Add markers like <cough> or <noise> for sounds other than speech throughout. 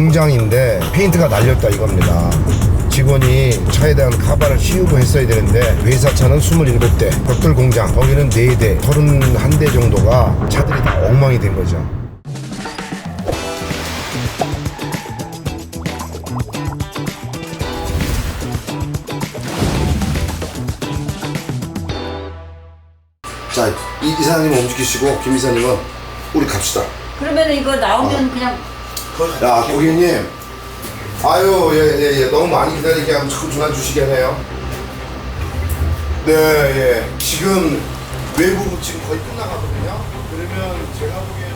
공장인데 페인트가 날렸다 이겁니다. 직원이 차에 대한 카바를 씌우고 했어야 되는데 회사 차는 27대, 벽돌 공장 거기는 4대, 31대 정도가 차들이 다 엉망이 된 거죠. 자, 이 이사님 움직이시고 김 이사님은 우리 갑시다. 그러면 이거 나오면 그냥 야 고객님. 아유 예예 예. 너무 많이 기다리게 하면 자꾸 전화 주시게 하네요. 네예. 지금 외부 지금 거의 끝나가거든요. 그러면 제가 보기엔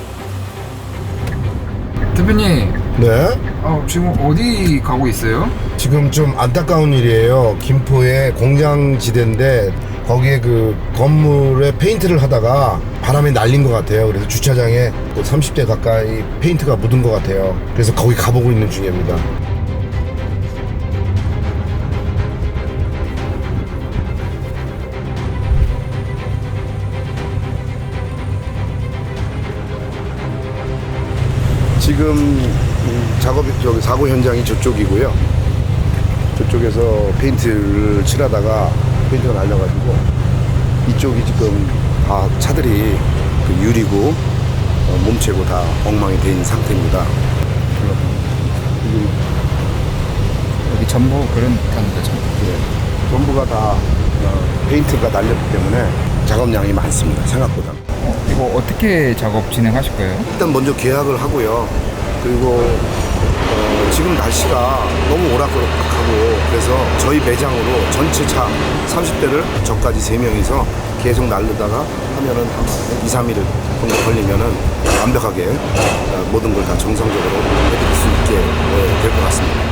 대표님, 네? 어, 지금 어디 가고 있어요? 지금 좀 안타까운 일이에요. 김포의 공장지대인데 거기에 그 건물에 페인트를 하다가 바람에 날린 것 같아요. 그래서 주차장에 30대 가까이 페인트가 묻은 것 같아요. 그래서 거기 가보고 있는 중입니다. 지금 음, 작업 저기 사고 현장이 저쪽이고요. 저쪽에서 페인트를 칠하다가 페인트가 날려가지고 이쪽이 지금 다 차들이 그 유리고 어, 몸체고 다 엉망이 된 상태입니다. 여기 전부 그런 다는 거죠. 예, 전부가 다 어, 페인트가 날렸기 때문에 작업량이 많습니다. 생각보다. 어, 이거 어떻게 작업 진행하실 거예요? 일단 먼저 계약을 하고요. 그리고 어, 지금 날씨가 너무 오락가락하고 그래서 저희 매장으로 전체 차 30대를 저까지 3명이서 계속 날르다가 하면은 한 2, 3일 정도 걸리면은 완벽하게 어, 모든 걸 다 정상적으로 해드릴 수 있게 어, 될것 같습니다.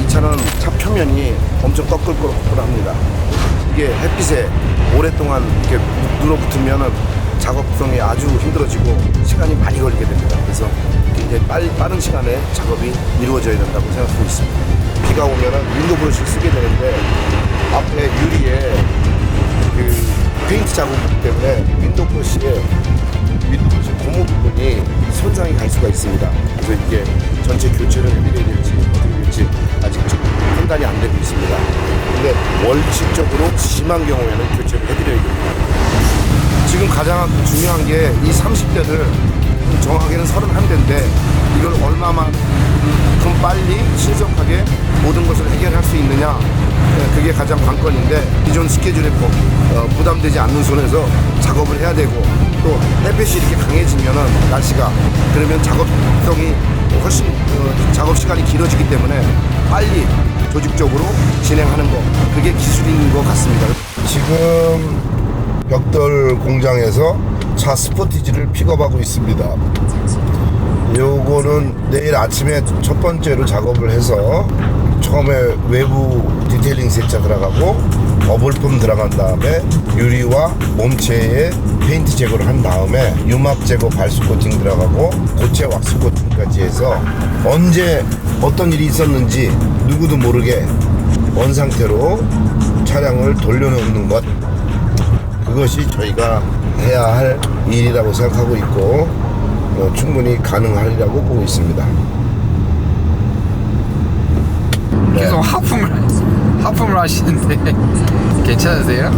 이 차는 차 표면이 엄청 꺼끌꺼끌합니다. 이게 햇빛에 오랫동안 이렇게 눌러붙으면은 작업성이 아주 힘들어지고 시간이 많이 걸리게 됩니다. 그래서 굉장히 빨리, 빠른 시간에 작업이 이루어져야 된다고 생각하고 있습니다. 비가 오면은 윈도 브러시를 쓰게 되는데 앞에 유리에 그 페인트 자국이기 때문에 윈도 브러시에 윈도 브러시 고무 부분이 손상이 갈 수가 있습니다. 그래서 이게 전체 교체를 해드려야 될지 어떻게 될지 아직 좀 판단이 안 되고 있습니다. 근데 원칙적으로 심한 경우에는 교체를 해드려야 됩니다. 지금 가장 중요한 게 이 30대를 정확하게는 31대인데 이걸 얼마만큼 빨리 신속하게 모든 것을 해결할 수 있느냐 네, 그게 가장 관건인데 기존 스케줄에 부- 어, 부담되지 않는 선에서 작업을 해야 되고 또 햇빛이 이렇게 강해지면은 날씨가 그러면 작업성이 훨씬 어, 작업 시간이 길어지기 때문에 빨리 조직적으로 진행하는 거 그게 기술인 것 같습니다. 지금 벽돌 공장에서 차 스포티지를 픽업하고 있습니다. 요거는 내일 아침에 첫 번째로 작업을 해서 처음에 외부 디테일링 세차 들어가고 버블품 들어간 다음에 유리와 몸체에 페인트 제거를 한 다음에 유막 제거 발수 코팅 들어가고 고체 왁스 코팅까지 해서 언제 어떤 일이 있었는지 누구도 모르게 원 상태로 차량을 돌려놓는 것 그것이 저희가 해야 할 일이라고 생각하고 있고 어, 충분히 가능하리라고 보고 있습니다. 네. 계속 하품을 하품을 하시는데 <laughs> 괜찮으세요?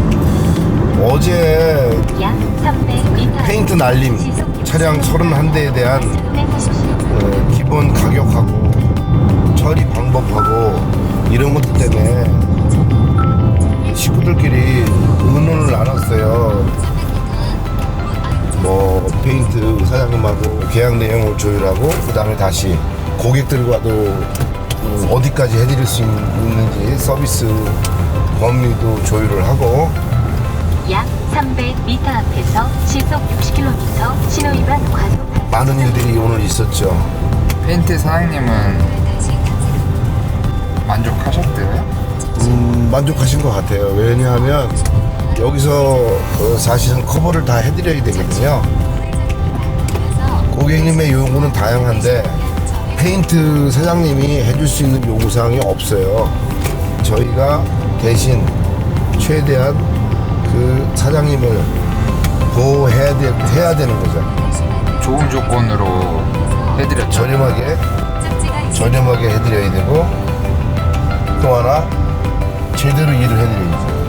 어제 약 300m 페인트 날림 차량 31대에 대한 어, 기본 가격하고 처리 방법하고 이런 것들 때문에 식구들끼리 사장님하고 계약 내용을 조율하고 그 다음에 다시 고객들과도 음, 어디까지 해드릴 수 있는지 서비스 범위도 조율을 하고 약 300m 앞에서 시속 60km 신호위반 과속 많은 일들이 오늘 있었죠. 페인트 사장님은 만족하셨대요? 음, 만족하신 것 같아요. 왜냐하면 여기서 어, 사실은 커버를 다 해드려야 되거든요. 고객님의 요구는 다양한데 페인트 사장님이 해줄 수 있는 요구사항이 없어요. 저희가 대신 최대한 그 사장님을 보호해야 돼, 해야 되는 거죠. 좋은 조건으로 해드렸죠. 저렴하게 저렴하게 해드려야 되고 또 하나 제대로 일을 해드려야지.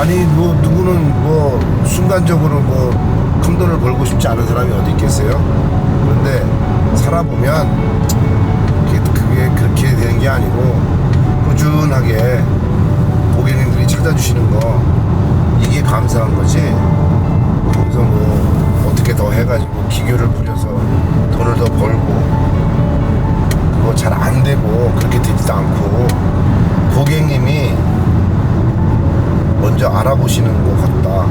아니 뭐 누구는 뭐 순간적으로 뭐 큰 돈을 벌고 싶지 않은 사람이 어디 있겠어요? 그런데 살아보면 그게, 그렇게 되는 게 아니고 꾸준하게 고객님들이 찾아주시는 거 이게 감사한 거지 거기서 뭐 어떻게 더 해가지고 기교를 부려서 돈을 더 벌고 그거 잘 안 되고 그렇게 되지도 않고 고객님이 먼저 알아보시는 것 같다.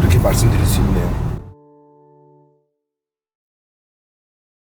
그렇게 말씀드릴 수 있네요.